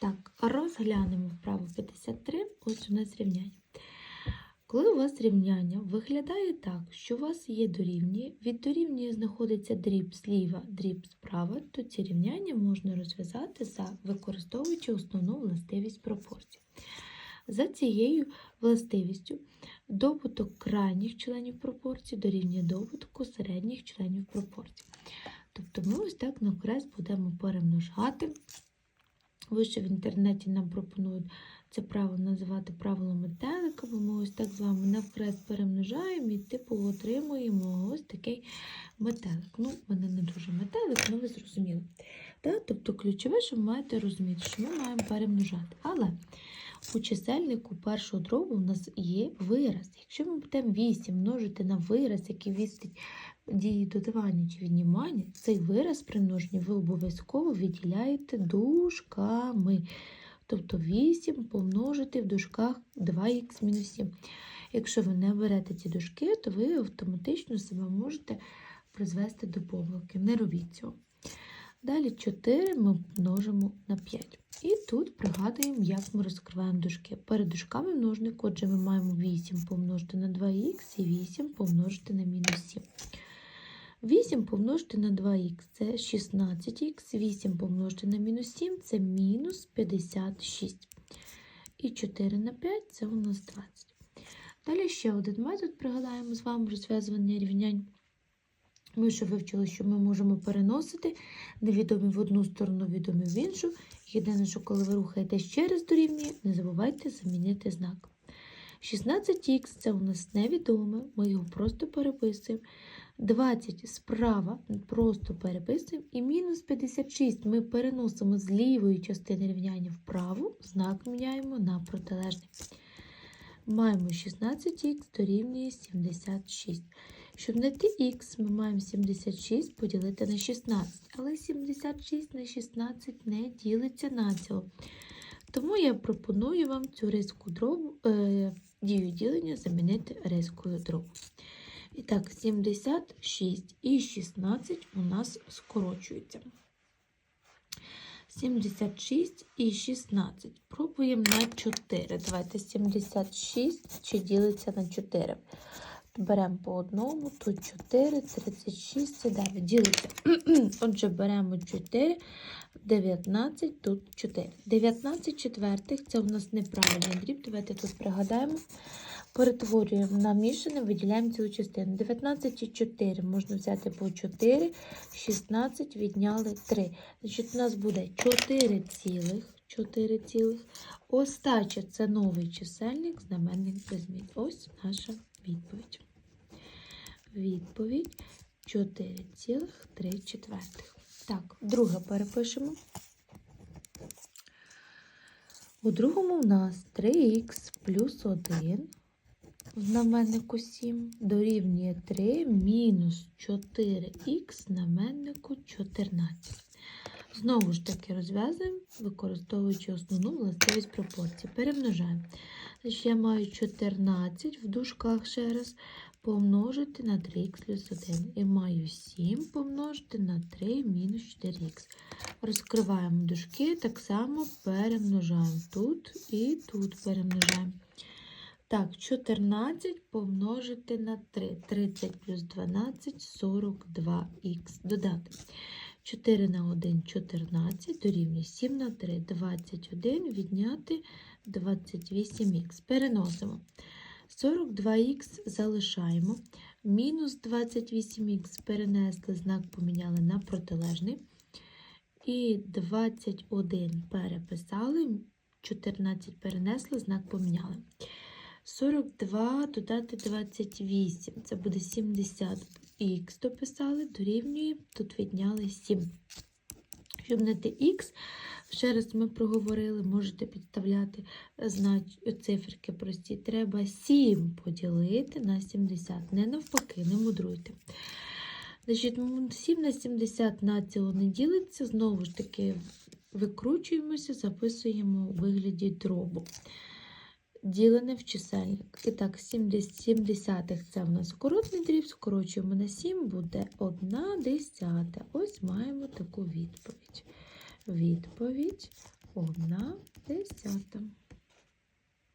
Так, розглянемо вправо 53. Ось у нас рівняння. Коли у вас рівняння виглядає так, що у вас є дорівнює, від дорівнює знаходиться дріб зліва, дріб справа, то ці рівняння можна розв'язати за використовуючи основну властивість пропорцій. За цією властивістю добуток крайніх членів пропорцій дорівнює добутку середніх членів пропорцій. Тобто ми ось так на крест будемо перемножати. Вище в інтернеті нам пропонують це правило називати правилом метелика, бо ми ось так з вами навкрест перемножаємо і типу отримуємо ось такий метелик. Ну, мене не дуже метелик, але ви зрозуміли. Так? Тобто ключове, що ви маєте розуміти, що ми маємо перемножати. Але у чисельнику першого дробу у нас є вираз. Якщо ми будемо 8 множити на вираз, який вістить дії додавання чи віднімання, цей вираз при множенні ви обов'язково відділяєте дужками. Тобто 8 помножити в дужках 2х-7. Якщо ви не берете ці дужки, то ви автоматично себе можете призвести до помилки. Не робіть цього. Далі 4 ми множимо на 5. І тут пригадуємо, як ми розкриваємо дужки. Перед дужками множник, отже, ми маємо 8 помножити на 2х і 8 помножити на мінус 7. 8 помножити на 2х це 16х, 8 помножити на мінус 7 це мінус 56. І 4 на 5 це у нас 20. Далі ще один метод пригадаємо з вами розв'язування рівнянь. Ми ще вивчили, що ми можемо переносити невідомі в одну сторону, відомі в іншу. Єдине, що коли ви рухаєтесь через дорівнює, не забувайте замінити знак. 16х це у нас невідоме, ми його просто переписуємо. 20 справа просто переписуємо. І мінус 56 ми переносимо з лівої частини рівняння вправо, знак міняємо на протилежний. Маємо 16х дорівнює 76. Щоб знайти х, ми маємо 76 поділити на 16. Але 76 на 16 не ділиться націло. Тому я пропоную вам цю риску дробу, е, дію ділення замінити резкою дробу. І так, 76 і 16 у нас скорочуються. 76 і 16. Пробуємо на 4. Давайте 76 чи ділиться на 4. Беремо по одному, тут 4, 36, це 9. Ділиться. Отже, беремо 4, 19, тут 4. 19 четвертих це у нас неправильний дріб. Давайте тут пригадаємо. Перетворюємо на мішане, виділяємо цілу частину. 19 і 4 можна взяти по 4, 16 відняли 3. Значить, у нас буде 4 цілих. 4 цілих. Остача це новий чисельник, знаменник безмін. Ось наша відповідь. Відповідь 4,3 четвертих. Так, друге перепишемо. У другому в нас 3х плюс 1 в знаменнику 7 дорівнює 3 мінус 4х знаменнику 14. Знову ж таки розв'язуємо, використовуючи основну властивість пропорції. Перемножаємо. Значить, я маю 14 в дужках ще раз помножити на 3х плюс 1. І маю 7 помножити на 3 мінус 4х. Розкриваємо дужки, так само перемножаємо тут і тут перемножаємо. Так, 14 помножити на 3. 30 плюс 12 42х. Додати. 4 на 1 14 дорівнює 7 на 3 21 відняти 28х. Переносимо. 42х залишаємо. Мінус 28х перенесли, знак поміняли на протилежний. І 21 переписали, 14 перенесли, знак поміняли. 42 додати 28. Це буде 70 х дописали, дорівнює, тут відняли 7. Щоб знайти х, ще раз ми проговорили, можете підставляти знач... циферки прості. Треба 7 поділити на 70. Не навпаки, не мудруйте. Значить, 7 на 70 націло не ділиться. Знову ж таки, викручуємося, записуємо у вигляді дробу. Ділене в чисельник. І так, 70 це в нас коротний дріб, скорочуємо на 7, буде 1 десята. Ось маємо таку відповідь. Відповідь 1 десята.